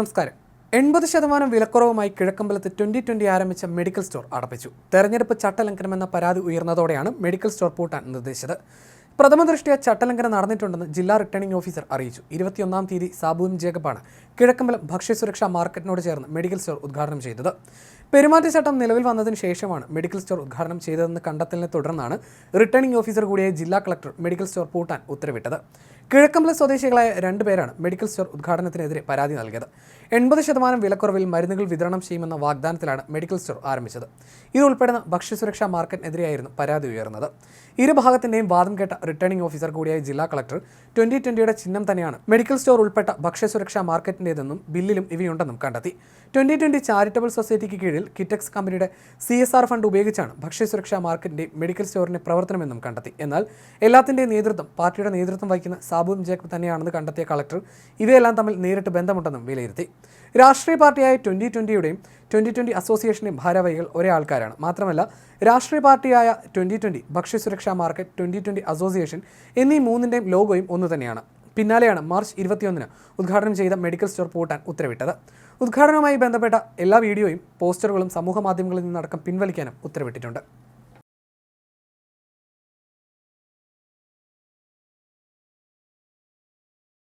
നമസ്കാരം. എൺപത് ശതമാനം വിലക്കുറവുമായി കിഴക്കമ്പലത്ത് ട്വന്റി ട്വന്റി ആരംഭിച്ച മെഡിക്കൽ സ്റ്റോർ അടപ്പിച്ചു തെരഞ്ഞെടുപ്പ് ചട്ടലംഘനമെന്ന പരാതി ഉയർന്നതോടെയാണ് മെഡിക്കൽ സ്റ്റോർ പൂട്ടാൻ നിർദ്ദേശിച്ചത്. പ്രഥമ ദൃഷ്ടിയ ചട്ടലംഘനം നടന്നിട്ടുണ്ടെന്ന് ജില്ലാ റിട്ടേണിംഗ് ഓഫീസർ അറിയിച്ചു. ഇരുപത്തിയൊന്നാം തീയതി സാബുവും ജേക്കബാണ് കിഴക്കമ്പലം ഭക്ഷ്യസുരക്ഷാ മാർക്കറ്റിനോട് ചേർന്ന് മെഡിക്കൽ സ്റ്റോർ ഉദ്ഘാടനം ചെയ്തത്. പെരുമാറ്റച്ചട്ടം നിലവിൽ വന്നതിന് ശേഷമാണ് മെഡിക്കൽ സ്റ്റോർ ഉദ്ഘാടനം ചെയ്തതെന്ന് കണ്ടെത്തലിനെ തുടർന്നാണ് റിട്ടേണിംഗ് ഓഫീസർ കൂടിയായ ജില്ലാ കളക്ടർ മെഡിക്കൽ സ്റ്റോർ പൂട്ടാൻ ഉത്തരവിട്ടത്. കിഴക്കമ്പലം സ്വദേശികളായ രണ്ടുപേരാണ് മെഡിക്കൽ സ്റ്റോർ ഉദ്ഘാടനത്തിനെതിരെ പരാതി നൽകിയത്. എൺപത് ശതമാനം വിലക്കുറവിൽ മരുന്നുകൾ വിതരണം ചെയ്യുമെന്ന വാഗ്ദാനത്തിലാണ് മെഡിക്കൽ സ്റ്റോർ ആരംഭിച്ചത്. ഇത് ഉൾപ്പെടുന്ന ഭക്ഷ്യസുരക്ഷാ മാർക്കറ്റിനെതിരെയായിരുന്നു പരാതി ഉയർന്നത്. ഇരുഭാഗത്തിന്റെയും വാദം കേട്ട റിട്ടേണിംഗ് ഓഫീസർ കൂടിയായ ജില്ലാ കളക്ടർ ട്വന്റി ട്വന്റിയുടെ ചിഹ്നം തന്നെയാണ് മെഡിക്കൽ സ്റ്റോർ ഉൾപ്പെട്ട ഭക്ഷ്യസുരക്ഷാ മാർക്കറ്റിന്റേതെന്നും ബില്ലിലും ഇവയുണ്ടെന്നും കണ്ടെത്തി. ട്വന്റി ട്വന്റി ചാരിറ്റബിൾ സൊസൈറ്റിക്ക് കീഴിൽ കിറ്റക്സ് കമ്പനിയുടെ സി എസ് ആർ ഫണ്ട് ഉപയോഗിച്ചാണ് ഭക്ഷ്യസുരക്ഷാ മാർക്കറ്റിന്റെ മെഡിക്കൽ സ്റ്റോറിന്റെ പ്രവർത്തനമെന്നും കണ്ടെത്തി. എന്നാൽ എല്ലാത്തിന്റെയും നേതൃത്വം പാർട്ടിയുടെ നേതൃത്വം വഹിക്കുന്ന സാബുവും ജേക്കബ് തന്നെയാണെന്ന് കണ്ടെത്തിയ കളക്ടർ ഇവയെല്ലാം തമ്മിൽ നേരിട്ട് ബന്ധമുണ്ടെന്നും വിലയിരുത്തി. രാഷ്ട്രീയ പാർട്ടിയായ ട്വന്റി ട്വന്റിയുടെയും ട്വന്റി ട്വന്റി അസോസിയേഷന്റെയും ഭാരവാഹികൾ ഒരേ ആൾക്കാരാണ്. മാത്രമല്ല രാഷ്ട്രീയ പാർട്ടിയായ ട്വന്റി ട്വന്റി ഭക്ഷ്യസുരക്ഷാ മാർക്കറ്റ് ട്വന്റി ട്വന്റി അസോസിയേഷൻ എന്നീ മൂന്നിന്റെയും ലോഗോയും ഒന്നു തന്നെയാണ്. പിന്നാലെയാണ് മാർച്ച് ഇരുപത്തിയൊന്നിന് ഉദ്ഘാടനം ചെയ്ത മെഡിക്കൽ സ്റ്റോർ പൂട്ടാൻ ഉത്തരവിട്ടത്. ഉദ്ഘാടനവുമായി ബന്ധപ്പെട്ട എല്ലാ വീഡിയോയും പോസ്റ്ററുകളും സമൂഹ മാധ്യമങ്ങളിൽ നിന്നടക്കം പിൻവലിക്കാനും ഉത്തരവിട്ടിട്ടുണ്ട്.